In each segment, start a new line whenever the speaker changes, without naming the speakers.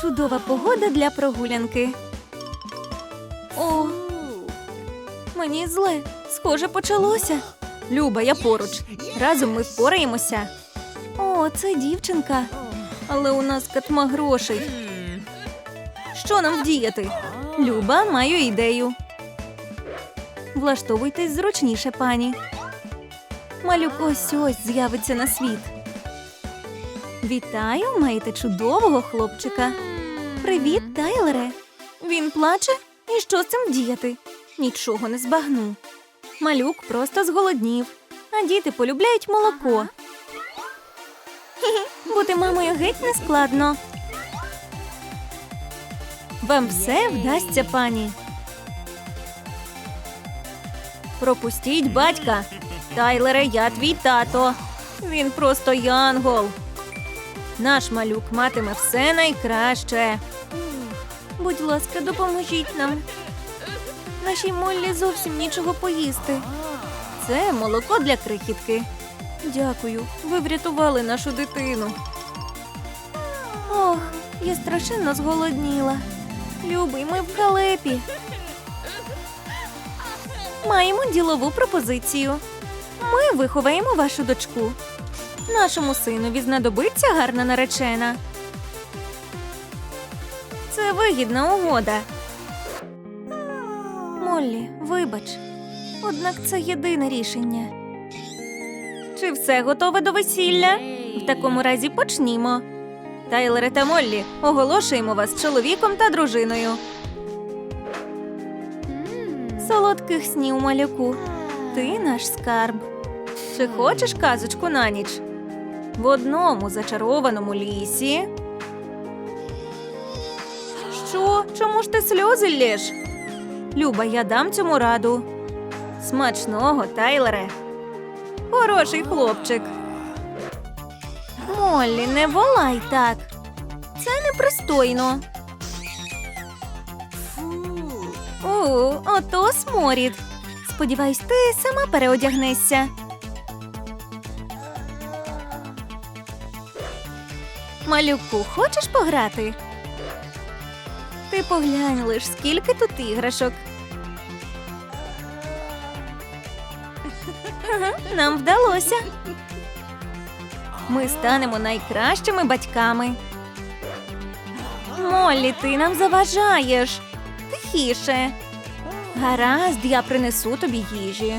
Чудова погода для прогулянки. О, мені зле. Схоже, почалося. Люба, я поруч. Разом ми впораємося. О, це дівчинка. Але у нас катма грошей. Що нам вдіяти? Люба, маю ідею. Влаштовуйтесь зручніше, пані. Малюк ось ось з'явиться на світ. Вітаю, маєте чудового хлопчика. Привіт, Тайлере. Він плаче? І що з цим вдіяти? Нічого не збагну. Малюк просто зголоднів, а діти полюбляють молоко. Бути мамою геть не складно. Вам все вдасться, пані. Пропустіть батька. Тайлере, я твій тато. Він просто янгол. Наш малюк матиме все найкраще. Будь ласка, допоможіть нам. Нашій Моллі зовсім нічого поїсти. Це молоко для крихітки. Дякую, ви врятували нашу дитину. Ох, я страшенно зголодніла. Любий, ми в халепі. Маємо ділову пропозицію. Ми виховаємо вашу дочку. Нашому синові знадобиться гарна наречена. Це вигідна угода. Моллі, вибач. Однак це єдине рішення. Чи все готове до весілля? В такому разі почнімо. Тайлере та Моллі, оголошуємо вас чоловіком та дружиною. Солодких снів, малюку. Ти наш скарб. Чи хочеш казочку на ніч? В одному зачарованому лісі. Що? Чому ж ти сльози лєш? Люба, я дам цьому раду. Смачного, Тайлере. Хороший хлопчик. Моллі, не волай так. Це непристойно. У, ото сморід. Сподіваюсь, ти сама переодягнешся. Малюку, хочеш пограти? Ти поглянь лиш, скільки тут іграшок. Ага, Нам вдалося. Ми станемо найкращими батьками. Моллі, ти нам заважаєш. Тихіше. Гаразд, я принесу тобі їжі.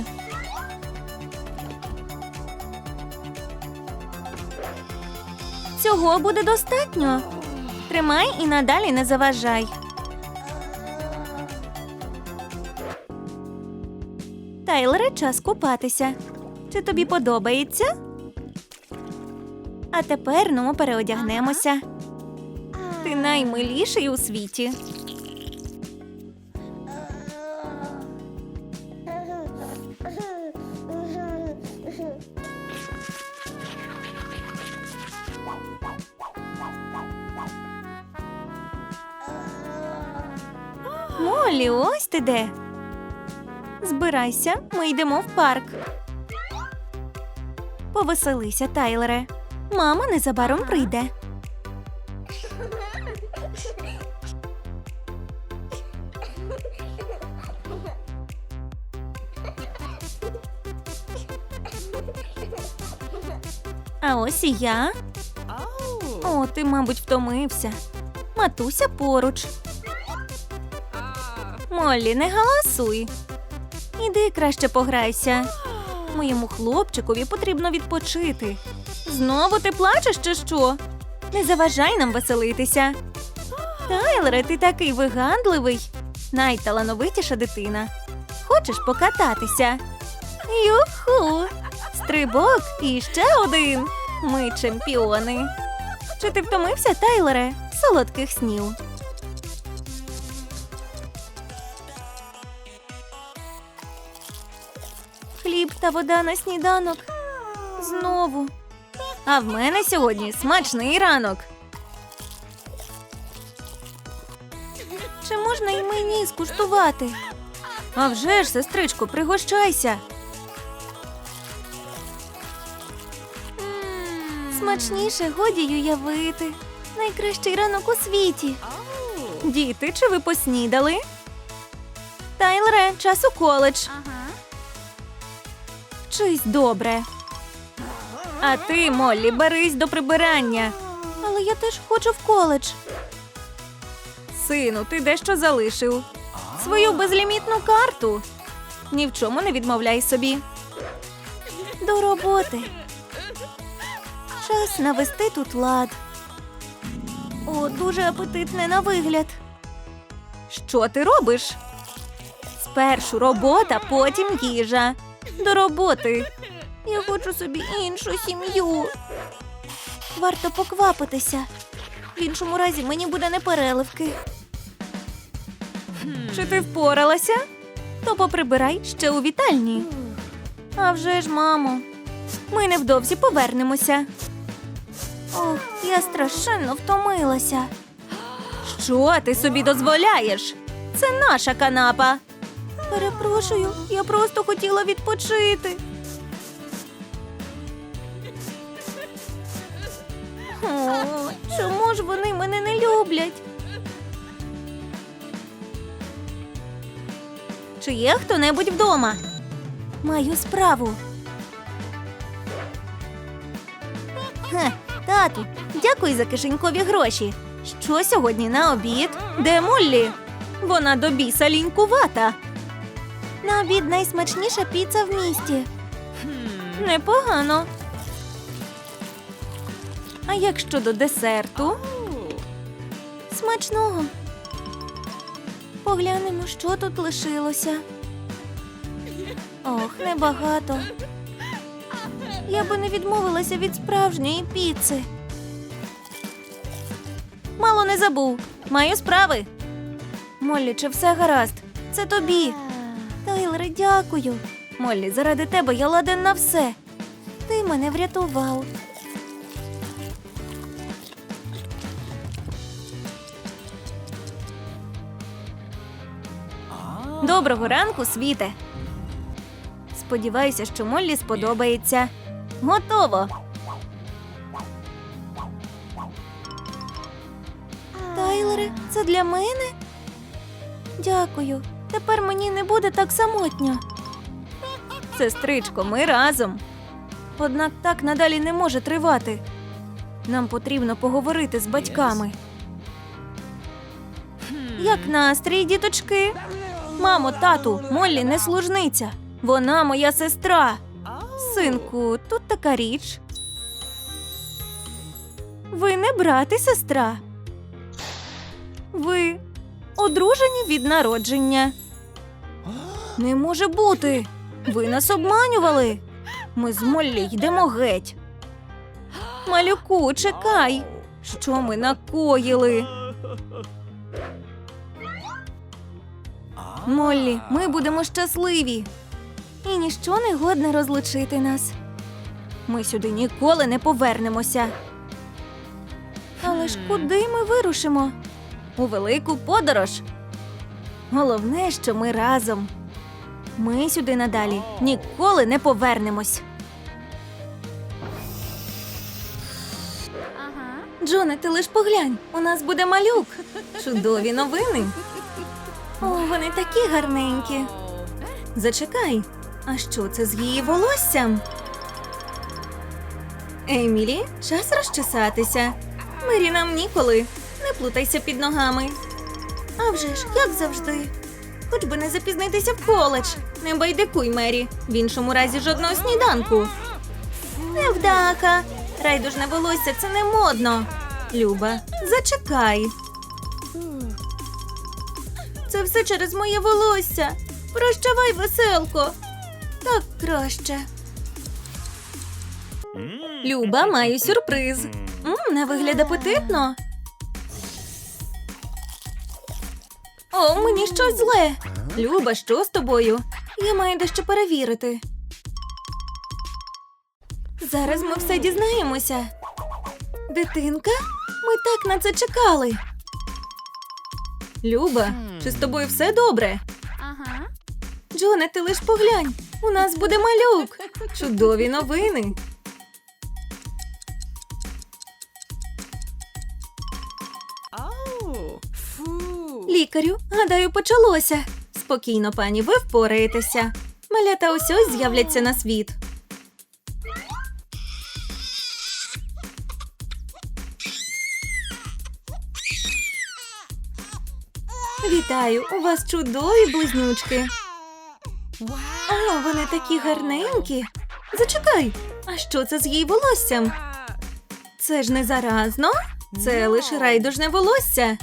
Цього буде достатньо. Тримай і надалі не заважай. Тайлере, час купатися. Чи тобі подобається? А тепер ну переодягнемося. Ти наймиліший у світі. Молі, ось ти де. Збирайся, ми йдемо в парк. Повеселися, Тайлере. Мама незабаром прийде. А ось і я. О, ти, мабуть, втомився. Матуся поруч. Моллі, не галасуй. Іди краще пограйся. Моєму хлопчикові потрібно відпочити. Знову ти плачеш чи що? Не заважай нам веселитися. Тайлере, ти такий вигадливий. Найталановитіша дитина. Хочеш покататися? Юху! Стрибок і ще один. Ми чемпіони. Чи ти втомився, Тайлере? Солодких снів. Та вода на сніданок. Знову. А в мене сьогодні смачний ранок. Чи можна і мені скуштувати? А вже ж, сестричко, пригощайся. Смачніше годі й уявити. Найкращий ранок у світі. Діти, чи ви поснідали? Тайлере, час у коледж. Вчись добре. А ти, Моллі, берись до прибирання. Але я теж хочу в коледж. Сину, ти дещо залишив. Свою безлімітну карту. Ні в чому не відмовляй собі. До роботи. Час навести тут лад. О, дуже апетитне на вигляд. Що ти робиш? Спершу робота, потім їжа. До роботи. Я хочу собі іншу сім'ю. Варто поквапитися. В іншому разі мені буде непереливки. Чи ти впоралася? То поприбирай ще у вітальні. А вже ж, мамо. Ми невдовзі повернемося. Ох, я страшенно втомилася. Що ти собі дозволяєш? Це наша канапа. Перепрошую, я просто хотіла відпочити. О, чому ж вони мене не люблять? Чи є хто-небудь вдома? Маю справу. Хе, тату, дякую за кишенькові гроші. Що сьогодні на обід? Де Моллі? Вона до біса лінькувата. На обід найсмачніша піца в місті. Непогано. А як щодо десерту? Смачного. Поглянемо, що тут лишилося. Ох, небагато. Я би не відмовилася від справжньої піци. Мало не забув. Маю справи. Моллі, чи все гаразд? Це тобі. Дякую. Моллі, заради тебе я ладен на все. Ти мене врятував. Доброго ранку, світе. Сподіваюся, що Моллі сподобається. Готово. Тайлере, це для мене? Дякую. Тепер мені не буде так самотньо. Сестричко, ми разом. Однак так надалі не може тривати. Нам потрібно поговорити з батьками. Як настрій, діточки? Мамо, тату, Моллі не служниця. Вона моя сестра. Синку, тут така річ. Ви не брат і сестра. Ви одружені від народження. Не може бути. Ви нас обманювали. Ми з Моллі йдемо геть. Малюку, чекай. Що ми накоїли? Моллі, ми будемо щасливі. І ніщо не годне розлучити нас. Ми сюди ніколи не повернемося. Але ж куди ми вирушимо? У велику подорож. Головне, що ми разом. Ми сюди надалі ніколи не повернемось. Джоне, ти лиш поглянь, у нас буде малюк. Чудові новини. О, вони такі гарненькі. Зачекай, а що це з її волоссям? Емілі, час розчесатися. Мері нам ніколи. Не плутайся під ногами. А вже ж, як завжди. Хоч би не запізнитися в коледж. Не байдикуй, Мері. В іншому разі жодного сніданку. Невдака. Райдужне волосся це не модно. Люба, зачекай. Це все через моє волосся. Прощавай, веселко. Так краще. Люба, маю сюрприз. М, на вигляд апетитно. О, мені щось зле. Люба, що з тобою? Я маю дещо перевірити. Зараз ми все дізнаємося. Дитинка, ми так на це чекали. Люба, чи з тобою все добре?
Ага.
Джоне, ти лиш поглянь. У нас буде малюк. Чудові новини. Лікарю, гадаю, почалося. Спокійно, пані, ви впораєтеся. Малята ось з'являться на світ. Вітаю, у вас чудові близнючки. О, вони такі гарненькі. Зачекай, а що це з її волоссям? Це ж не заразно, це лише райдужне волосся.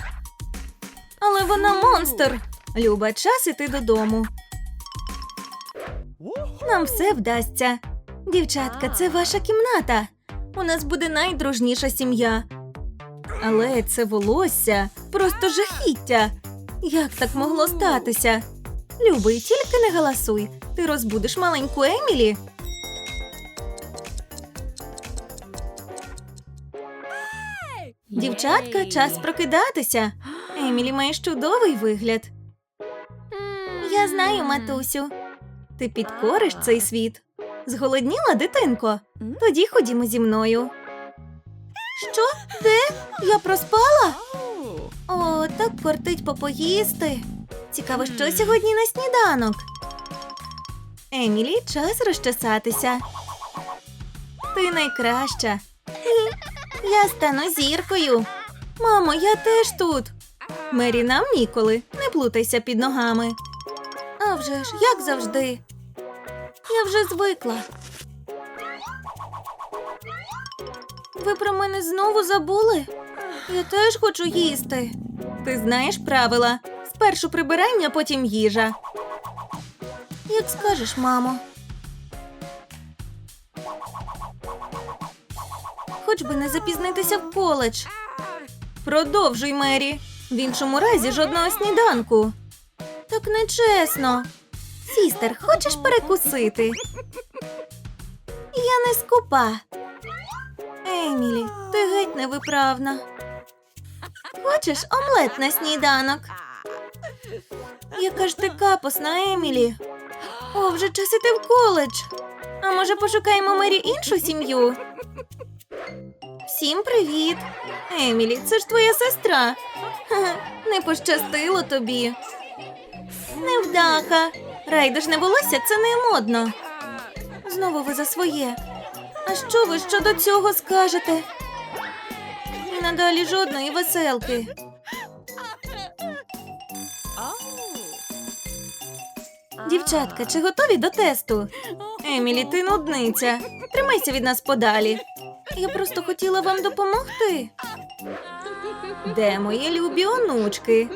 Але вона монстр. Люба, час іти додому. Нам все вдасться. Дівчатка, це ваша кімната. У нас буде найдружніша сім'я. Але це волосся просто жахіття. Як так могло статися? Любий, тільки не галасуй. Ти розбудиш маленьку Емілі. Дівчатка, час прокидатися. Емілі маєш чудовий вигляд. Я знаю, матусю. Ти підкориш цей світ. Зголодніла, дитинко? Тоді ходімо зі мною. Що? Де? Я проспала? О, так кортить попоїсти. Цікаво, що сьогодні на сніданок. Емілі, час розчесатися. Ти найкраща. Я стану зіркою. Мамо, я теж тут. Мері, нам ніколи. Не плутайся під ногами. А вже ж, як завжди. Я вже звикла. Ви про мене знову забули? Я теж хочу їсти. Ти знаєш правила. Спершу прибирання, потім їжа. Як скажеш, мамо. Хоч би не запізнитися в коледж. Продовжуй, Мері. В іншому разі жодного сніданку. Так нечесно. Сістер, хочеш перекусити? Я не скупа. Емілі, ти геть невиправна. Хочеш омлет на сніданок? Яка ж ти капосна, Емілі? О, вже час іти в коледж. А може пошукаємо Мері іншу сім'ю? Всім привіт. Емілі, це ж твоя сестра. Не пощастило тобі. Невдаха. Райдужне волосся це не модно. Знову ви за своє. А що ви щодо цього скажете? Надалі жодної веселки. Дівчатка, чи готові до тесту? Емілі, ти нудниця. Тримайся від нас подалі. Я просто хотіла вам допомогти. Де мої любі онучки?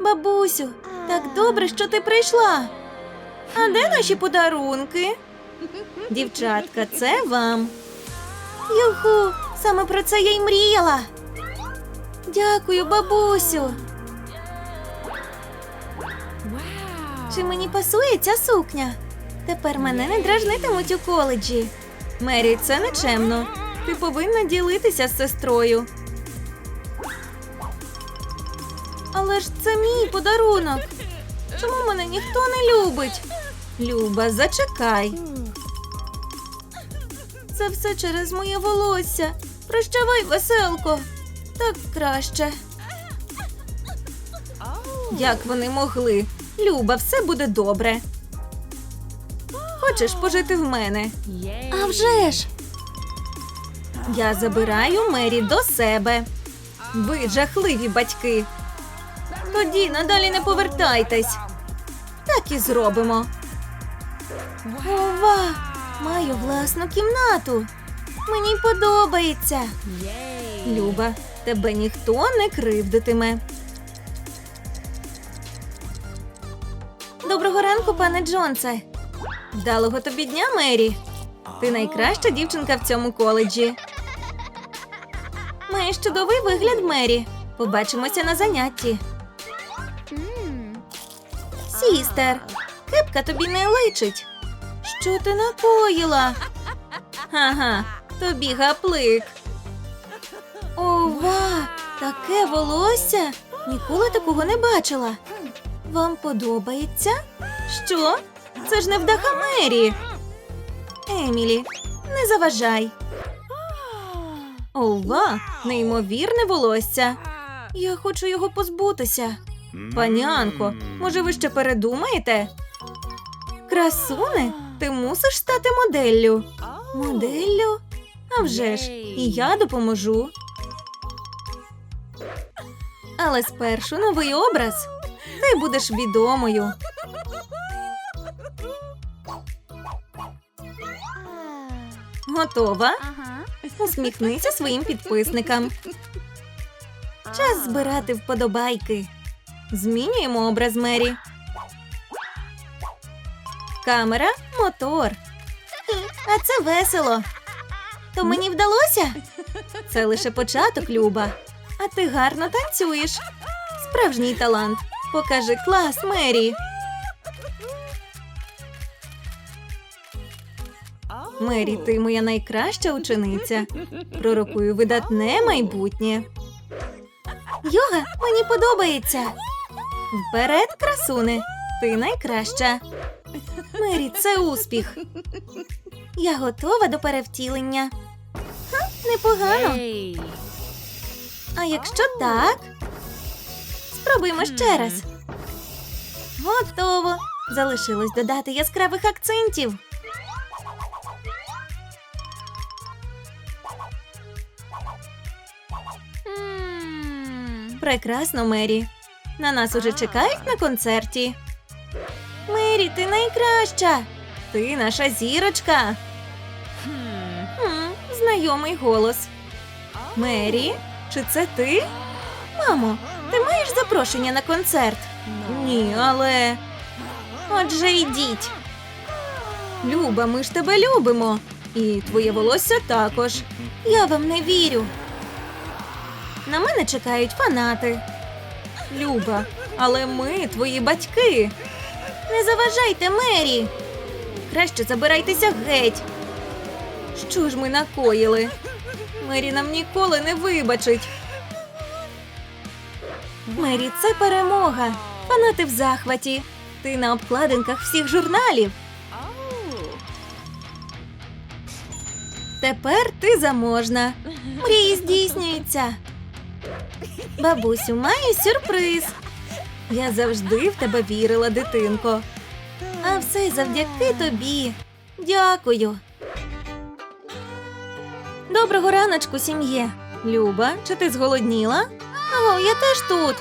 Бабусю, так добре, що ти прийшла. А де наші подарунки? Дівчатка, це вам. Юху, саме про це я й мріяла. Дякую, бабусю. Чи мені пасує ця сукня? Тепер мене не дражнитимуть у коледжі. Мері, це нечемно. Ти повинна ділитися з сестрою. Але ж це мій подарунок. Чому мене ніхто не любить? Люба, зачекай. Це все через моє волосся. Прощавай, веселко. Так краще. Як вони могли? Люба, все буде добре. Хочеш пожити в мене? А вже ж! Я забираю Мері до себе. Ви жахливі батьки. Тоді надалі не повертайтесь. Так і зробимо. Ова! Маю власну кімнату. Мені подобається. Люба, тебе ніхто не кривдитиме. Доброго ранку, пане Джонсе. Вдалого тобі дня, Мері. Ти найкраща дівчинка в цьому коледжі. Маєш чудовий вигляд, Мері. Побачимося на занятті. Сістер, кепка тобі не личить. Що ти накоїла? Ага, тобі гаплик. Ова, таке волосся. Ніколи такого не бачила. Вам подобається? Що? Це ж не вдаха Мері. Емілі, не заважай. Ова, неймовірне волосся. Я хочу його позбутися. Панянко, може, ви ще передумаєте? Красуне, ти мусиш стати моделлю. Моделлю? А вже ж, і я допоможу. Але спершу новий образ. Ти будеш відомою. Готова? Усміхнися своїм підписникам. Час збирати вподобайки. Змінюємо образ Мері. Камера, мотор. А це весело. То мені вдалося? Це лише початок, Люба. А ти гарно танцюєш. Справжній талант. Покажи клас, Мері. Мері, ти моя найкраща учениця. Пророкую видатне майбутнє. Йога мені подобається. Вперед, красуне, ти найкраща. Мері, це успіх. Я готова до перевтілення. Ха, непогано. А якщо так, спробуємо ще раз. Готово. Залишилось додати яскравих акцентів. Прекрасно, Мері. На нас уже чекають на концерті. Мері, ти найкраща. Ти наша зірочка. Знайомий голос. Мері, чи це ти? Мамо, ти маєш запрошення на концерт? Ні, але. Отже, йдіть. Люба, ми ж тебе любимо. І твоє волосся також. Я вам не вірю. На мене чекають фанати. Люба, але ми твої батьки. Не заважайте Мері. Краще забирайтеся геть. Що ж ми накоїли? Мері нам ніколи не вибачить. Мері, це перемога. Фанати в захваті. Ти на обкладинках всіх журналів. Тепер ти заможна. Мрії здійснюються. Бабусю, маю сюрприз. Я завжди в тебе вірила, дитинко. А все завдяки тобі. Дякую. Доброго раночку, сім'є. Люба, чи ти зголодніла? О, я теж тут.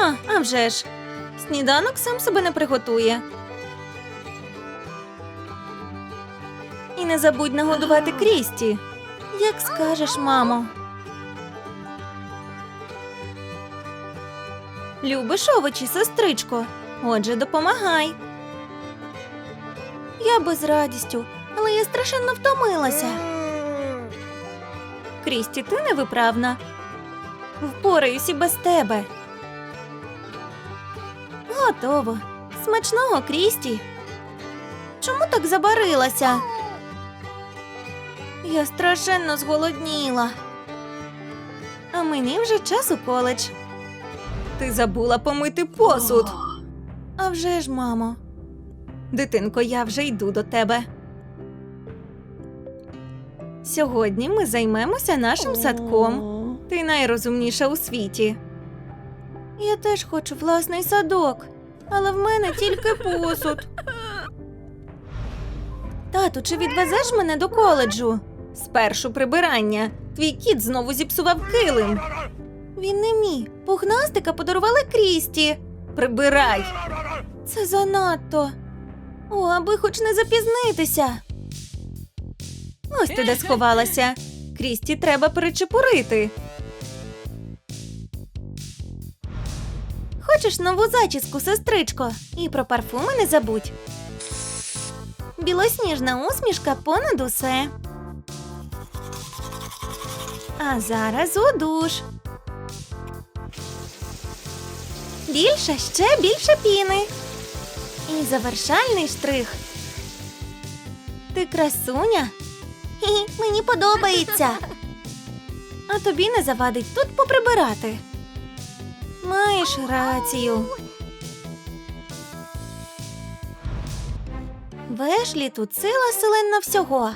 А, а вже ж. Сніданок сам себе не приготує. І не забудь нагодувати Крісті. Як скажеш, мамо. Любиш овочі, сестричко. Отже, допомагай. Я би з радістю, але я страшенно втомилася. Крісті, ти невиправна. Впораюсь і без тебе. Готово. Смачного, Крісті. Чому так забарилася? Я страшенно зголодніла. А мені вже час у коледж. Ти забула помити посуд. А вже ж, мамо. Дитинко, я вже йду до тебе. Сьогодні ми займемося нашим садком. Ти найрозумніша у світі. Я теж хочу власний садок, але в мене тільки посуд. Тату, чи відвезеш мене до коледжу? Спершу прибирання. Твій кіт знову зіпсував килим. Він не мій. Пухнастика подарували Крісті. Прибирай. Це занадто. О, аби хоч не запізнитися. Ось ти де сховалася. Крісті треба перечепурити. Хочеш нову зачіску, сестричко? І про парфуми не забудь. Білосніжна усмішка понад усе. А зараз у душ. Більше, ще більше піни. І завершальний штрих. Ти красуня? Хі, мені подобається. А тобі не завадить тут поприбирати. Маєш рацію. Вешлі тут сила селена всього.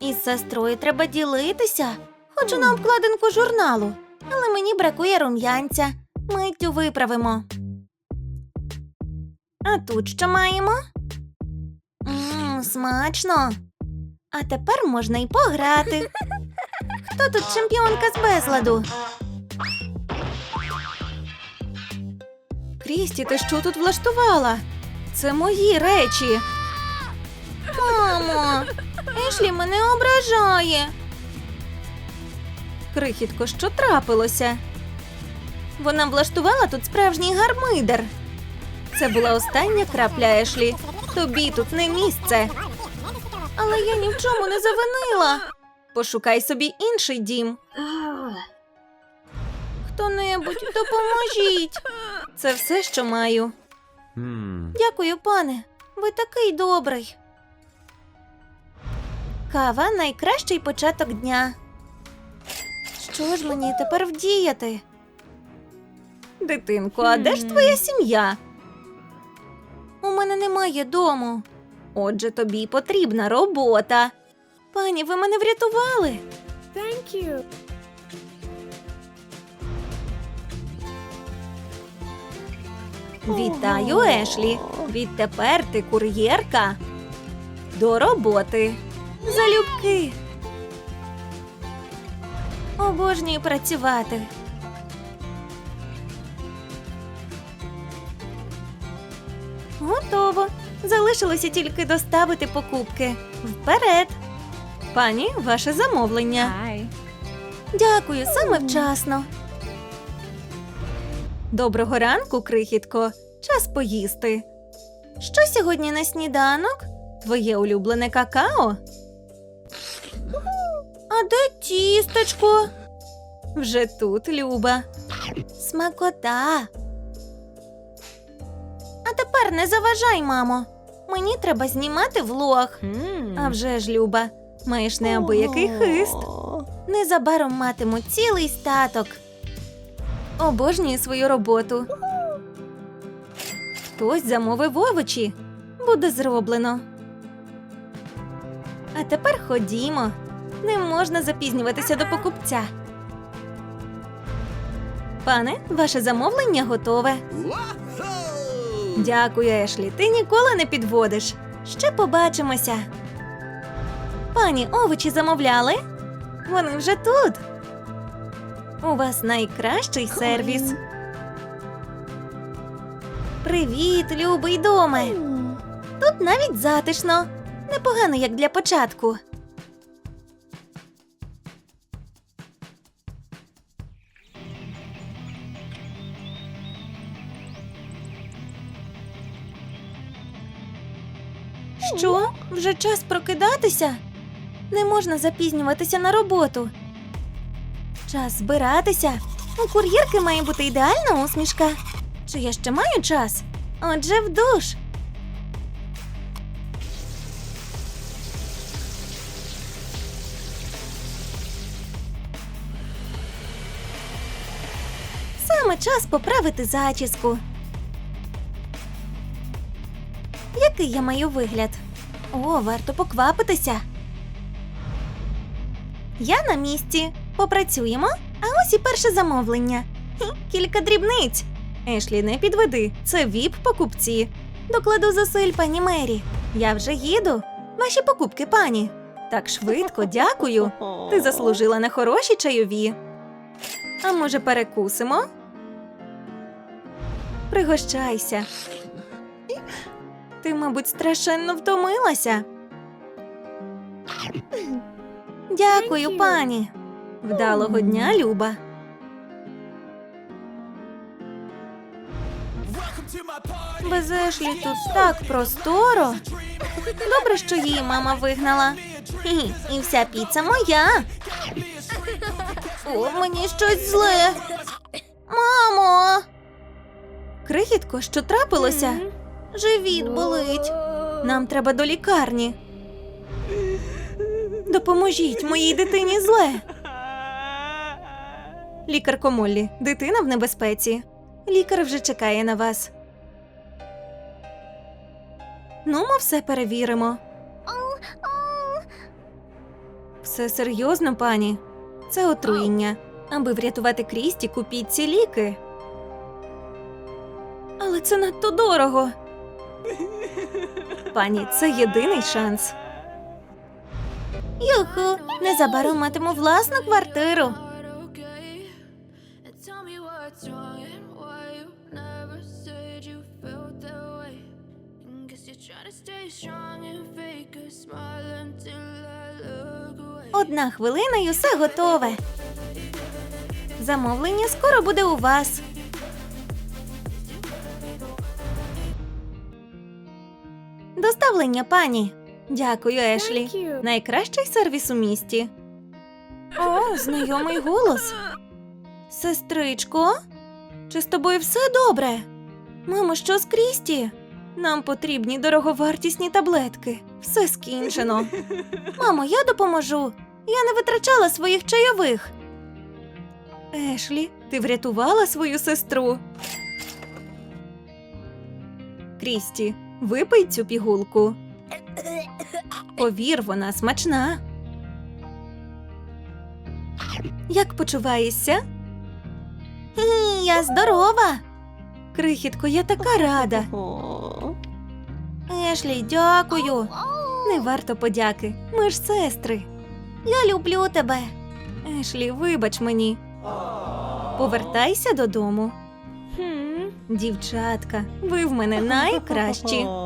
Із сестрою треба ділитися. Хочу на обкладинку журналу. Але мені бракує рум'янця. Миттю виправимо. А тут що маємо? Мм, смачно. А тепер можна й пограти. Хто тут чемпіонка з безладу? Крісті, ти що тут влаштувала? Це мої речі. Мамо, Ешлі мене ображає. Крихітко, що трапилося? Вона влаштувала тут справжній гармидер. Це була остання крапля Ешлі. Тобі тут не місце. Але я ні в чому не завинила. Пошукай собі інший дім. Хто-небудь, допоможіть. Це все, що маю. Дякую, пане. Ви такий добрий. Кава найкращий початок дня. Що ж мені тепер вдіяти? Дитинко, а де ж твоя сім'я? У мене немає дому. Отже, тобі потрібна робота. Пані, ви мене врятували.
Thank you.
Вітаю, Ешлі. Відтепер ти кур'єрка. До роботи. Залюбки. Обожнюю працювати. Готово. Залишилося тільки доставити покупки. Вперед. Пані, ваше замовлення.
Hi.
Дякую, саме вчасно. Доброго ранку, крихітко. Час поїсти. Що сьогодні на сніданок? Твоє улюблене какао? А де тістечко? Вже тут, Люба. Смакота. А тепер не заважай, мамо. Мені треба знімати влог. А вже ж, Люба, маєш неабиякий хист. Незабаром матиму цілий статок. Обожнюю свою роботу. Хтось замовив овочі. Буде зроблено. А тепер ходімо. Не можна запізнюватися до покупця. Пане, ваше замовлення готове. Дякую, Ешлі. Ти ніколи не підводиш. Ще побачимося. Пані, овочі замовляли? Вони вже тут. У вас найкращий сервіс. Привіт, любий доме. Тут навіть затишно. Непогано, як для початку. Що? Вже час прокидатися? Не можна запізнюватися на роботу. Час збиратися. У кур'єрки має бути ідеальна усмішка. Чи я ще маю час? Отже, в душ. Саме час поправити зачіску. Який я маю вигляд? О, варто поквапитися. Я на місці. Попрацюємо. А ось і перше замовлення. Кілька дрібниць. Ешлі, не підведи. Це віп покупці. Докладу зусиль, пані Мері. Я вже їду. Ваші покупки, пані. Так швидко, дякую. Ти заслужила на хороші чайові. А може, перекусимо? Пригощайся. Ти, мабуть, страшенно втомилася. Дякую, пані. Вдалого дня, Люба. Без Ешлі тут так просторо. Добре, що її мама вигнала. І вся піца моя. О, мені щось зле. Мамо. Крихітко, що трапилося? Живіт болить. Нам треба до лікарні. Допоможіть моїй дитині зле. Лікарко Моллі, дитина в небезпеці. Лікар вже чекає на вас. Ну, ми все перевіримо. Все серйозно, пані. Це отруєння. Аби врятувати Крісті, купіть ці ліки. Але це надто дорого. Пані, це єдиний шанс. Юху, незабаром матиму власну квартиру. Одна хвилина і усе готове. Замовлення скоро буде у вас. Доставлення, пані. Дякую, Ешлі. Найкращий сервіс у місті. О, знайомий голос. Сестричко, чи з тобою все добре? Мамо, що з Крісті? Нам потрібні дороговартісні таблетки. Все скінчено. Мамо, я допоможу. Я не витрачала своїх чайових. Ешлі, ти врятувала свою сестру. Крісті, випий цю пігулку. Повір, вона смачна. Як почуваєшся? Я здорова. Крихітко, я така рада. Ешлі, дякую. Не варто подяки. Ми ж сестри. Я люблю тебе. Ешлі, вибач мені. Повертайся додому. Дівчатка, ви в мене найкращі.